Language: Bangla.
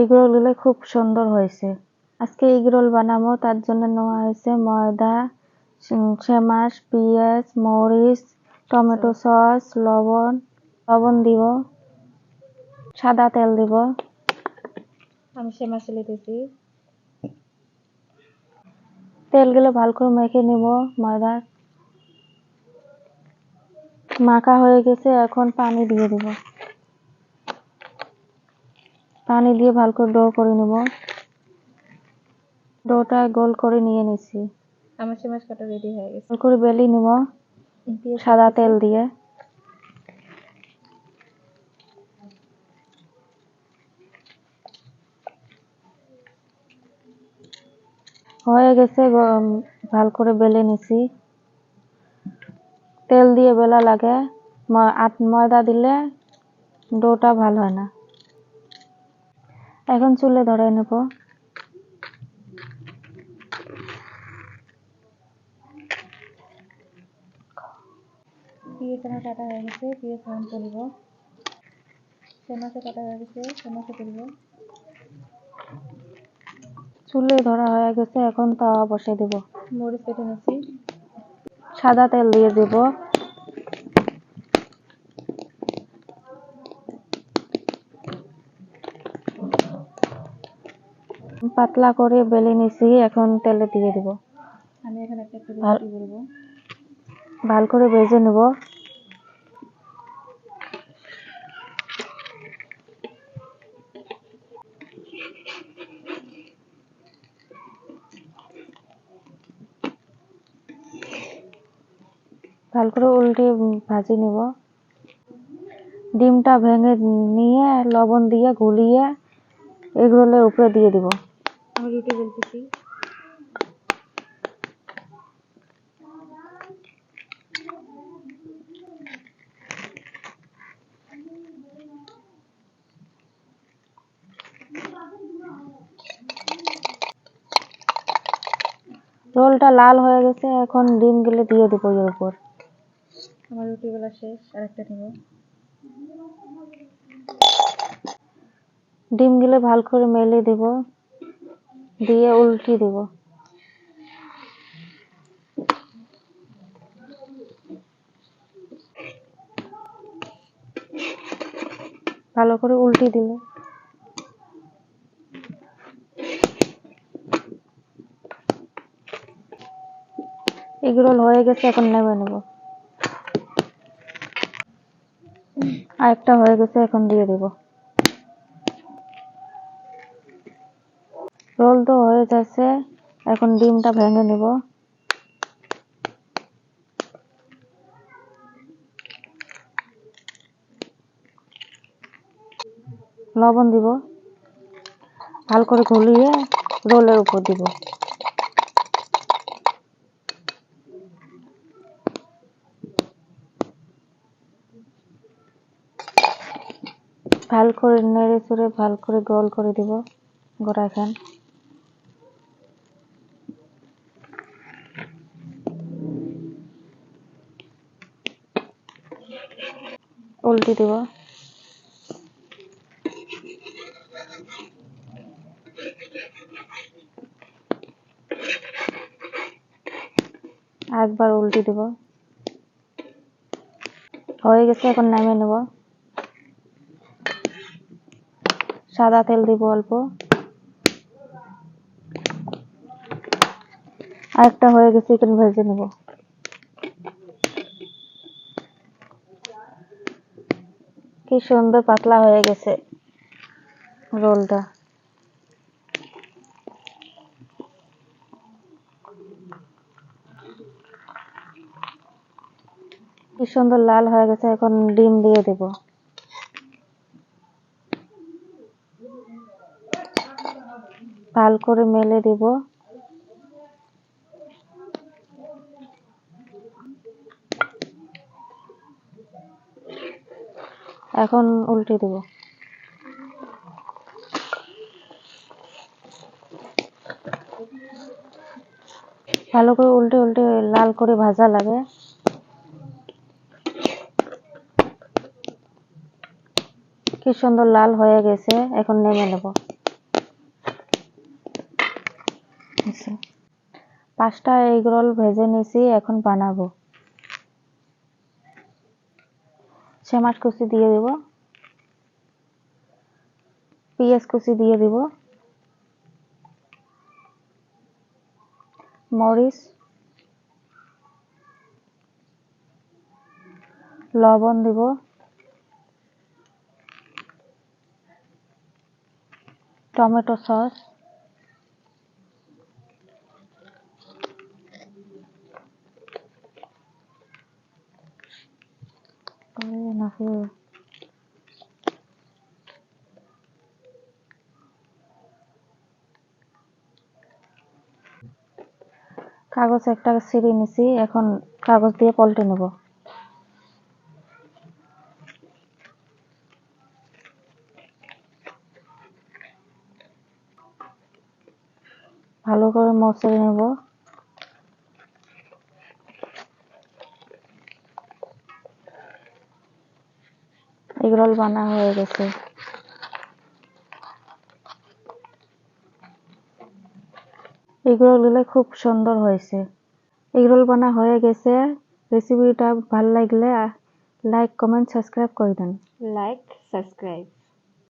এগরোলগুলো খুব সুন্দর হয়েছে। আজকে এগরোল বানাবো তার জন্য নেওয়া হয়েছে ময়দা সেমাস পেঁয়াজ মরিচ টমেটো সস লবণ লবণ দিব সাদা তেল দিব। আমি সে মাছ লিতেছি তেলগুলো ভালো করে মেখে নিব ময়দা। মাখা হয়ে গেছে এখন পানি দিয়ে দিব। পানি দিয়ে ভালো করে ডো করে নেব। ডোটা গোল করে নিয়ে নিছি। আমার সে কাটা রেডি হয়ে গেছে। গোল করে বেলি নিব। সাদা তেল দিয়ে। হয়ে গেছে ভালো করে বেলে নিছি। তেল দিয়ে বেলা লাগে। ময়দা দিলে ডোটা ভালো হয় না। এখন চুলে ধরে নেব। পেঁয়াজ আমার কাটা হয়ে গেছে পেঁয়াজ তুলব। কাটা হয়ে গেছে তুলব। চুলে ধরা হয়ে গেছে এখন তাওয়া বসে দেব। মরিচ কেটে নিচ্ছি। সাদা তেল দিয়ে দেব। পাতলা করে বেলে নিছি এখন তেলে দিয়ে দিব। আমি এখন একটা একটা রুটি ভালো করে ভেজে নেব। ভালো করে উল্টে ভাজি নেব। ডিমটা ভেঙে নিয়ে লবণ দিয়ে গুলিয়ে এগরোলের উপরে দিয়ে দিব। আমি রুটি বলতেছি। রোলটা লাল হয়ে গেছে এখন ডিমগুলো দিয়ে দিব এর উপর। আমার রুটি বেলা শেষ আর একটা নেব ডিমগুলো ভালো করে মেলে দেব। দিয়ে উল্টি দেব। ভালো করে উল্টি দিলে এগরোল হয়ে গেছে, এখন নেমে নেব। আরেকটা হয়ে গেছে, এখন দিয়ে দেব। তো হয়ে যাচ্ছে। এখন ডিমটা ভেঙে নেব। লবণ দিব। ভালো করে ঘুলিয়ে রোলের উপর দিব। ভালো করে নেড়ে চেড়ে ভালো করে গোল করে দিব গোড়া খান উল্টি দিব। একবার উল্টি দিব। হয়ে গেছে, এখন নামিয়ে নেব। সাদা তেল দিব অল্প। আরেকটা হয়ে গেছে চিকেন ভেজে নেব। কি সুন্দর পাতলা হয়ে গেছে রোলটা। কি সুন্দর লাল হয়ে গেছে, এখন ডিম দিয়ে দেব। ভালো করে মেলে দেব। এখন উল্টে দিব। ভালো করে উল্টে উল্টে লাল করে ভাজা লাগে। কি সুন্দর লাল হয়ে গেছে, এখন নেমে নেব। আচ্ছা। পাঁচটা এগ রোল ভেজে নিয়েছি, এখন বানাবো। সেমাস কুচি দিয়ে দিব। পেঁয়াজ কুচি দিয়ে দিব। মরিচ লবণ দিব। Tomato sauce. নাকি কাগজ একটা ছিঁড়ে নিছি এখন কাগজ দিয়ে পল্টে নেব। ভালো করে মচড়ে নেব। এগরোল বানা হয়ে গেছে। এগরোলগুলো খুব সুন্দর হয়েছে। এগরোল বানা হয়ে গেছে। রেসিপিটা ভালো লাগলে লাইক কমেন্ট সাবস্ক্রাইব করে দেন। Like subscribe